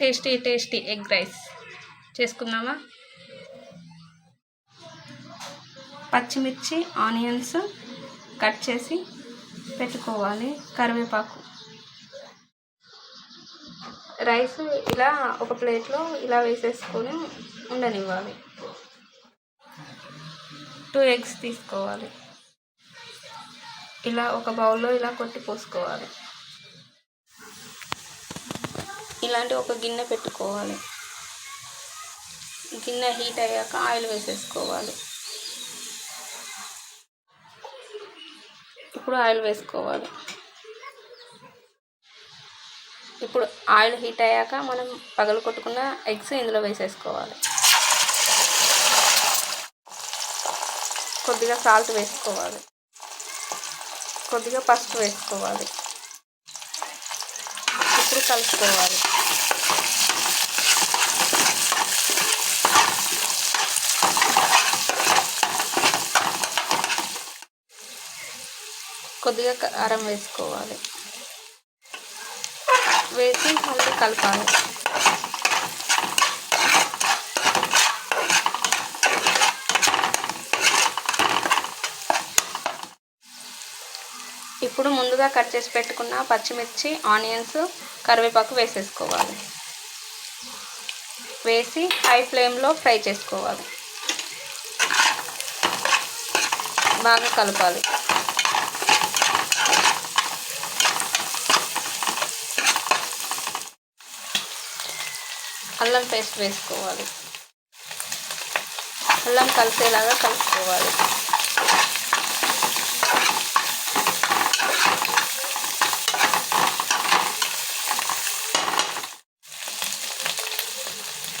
Tasty tasty egg rice. చేసుకుందామా? పచ్చిమిర్చి onions cut చేసి పెట్టుకోవాలి. కరివేపాకు. రైస్ ఇలా ఒక ప్లేట్లో ఇలా వేసేసుకొని ఉండనివ్వాలి. టూ ఎగ్స్ తీసుకోవాలి. ఇలా ఒక బౌల్లో ఇలా కొట్టి పోసుకోవాలి. ఇలాంటి ఒక గిన్నె పెట్టుకోవాలి. గిన్నె హీట్ అయ్యాక ఆయిల్ వేసేసుకోవాలి. ఇప్పుడు ఆయిల్ వేసుకోవాలి. ఇప్పుడు ఆయిల్ హీట్ అయ్యాక మనం పగలు కొట్టుకున్న ఎగ్స్ ఇందులో వేసేసుకోవాలి. కొద్దిగా సాల్ట్ వేసుకోవాలి. కొద్దిగా పసుపు వేసుకోవాలి. ఇప్పుడు కలుపుకోవాలి. కొద్దిగా కారం వేసుకోవాలి. వేసి మళ్ళీ కలపాలి. ఇప్పుడు ముందుగా కట్ చేసి పెట్టుకున్న పచ్చిమిర్చి ఆనియన్స్ కరివేపాకు వేసేసుకోవాలి. వేసి హై ఫ్లేమ్లో ఫ్రై చేసుకోవాలి. బాగా కలపాలి. అల్లం పేస్ట్ వేసుకోవాలి. అల్లం కలిసేలాగా కలుపుకోవాలి.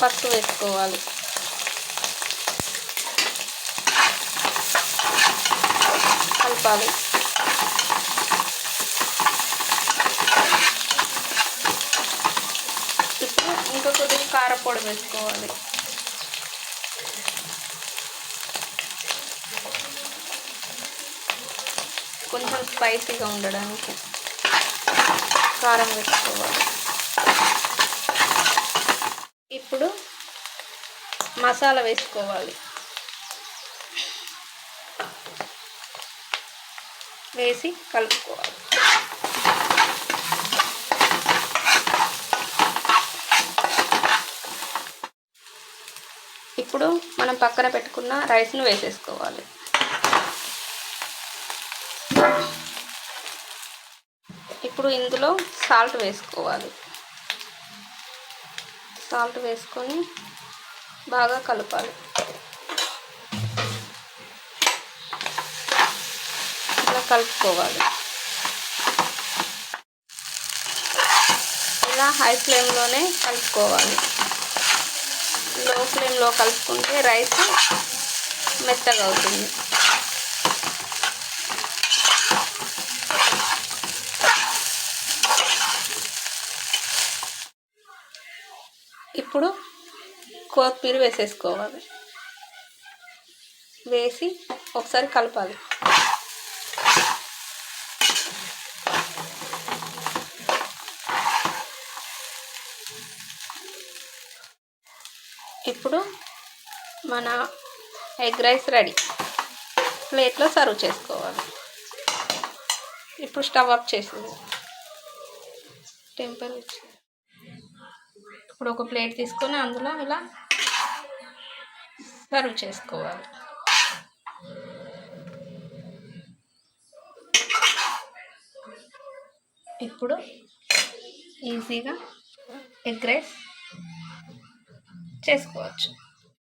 పసుపు వేసుకోవాలి. కలపాలి. ఇప్పుడు ఇంకా కొద్దిగా కారపొడి వేసుకోవాలి. కొంచెం స్పైసీగా ఉండడానికి కారం వేసుకోవాలి. ఇప్పుడు మసాలా వేసుకోవాలి. వేసి కలుపుకోవాలి. ఇప్పుడు మనం పక్కన పెట్టుకున్న రైస్ను వేసేసుకోవాలి. ఇప్పుడు ఇందులో సాల్ట్ వేసుకోవాలి. సాల్ట్ వేసుకొని బాగా కలపాలి. ఇలా కలుపుకోవాలి. ఇలా హై ఫ్లేమ్లోనే కలుపుకోవాలి. లో ఫ్లేమ్లో కలుపుకుంటే రైస్ మెత్తగా అవుతుంది. ఇప్పుడు కొత్తిమీర వేసేసుకోవాలి. వేసి ఒకసారి కలపాలి. ఇప్పుడు మన ఎగ్ రైస్ రెడీ. ప్లేట్లో సర్వ్ చేసుకోవాలి. ఇప్పుడు స్టవ్ ఆఫ్ చేసింది టెంపర్ ఇప్పుడు ఒక ప్లేట్ తీసుకొని అందులో ఇలా సర్వ్ చేసుకోవాలి. ఇప్పుడు ఈజీగా ఎగ్ రైస్ చేసుకోవచ్చు.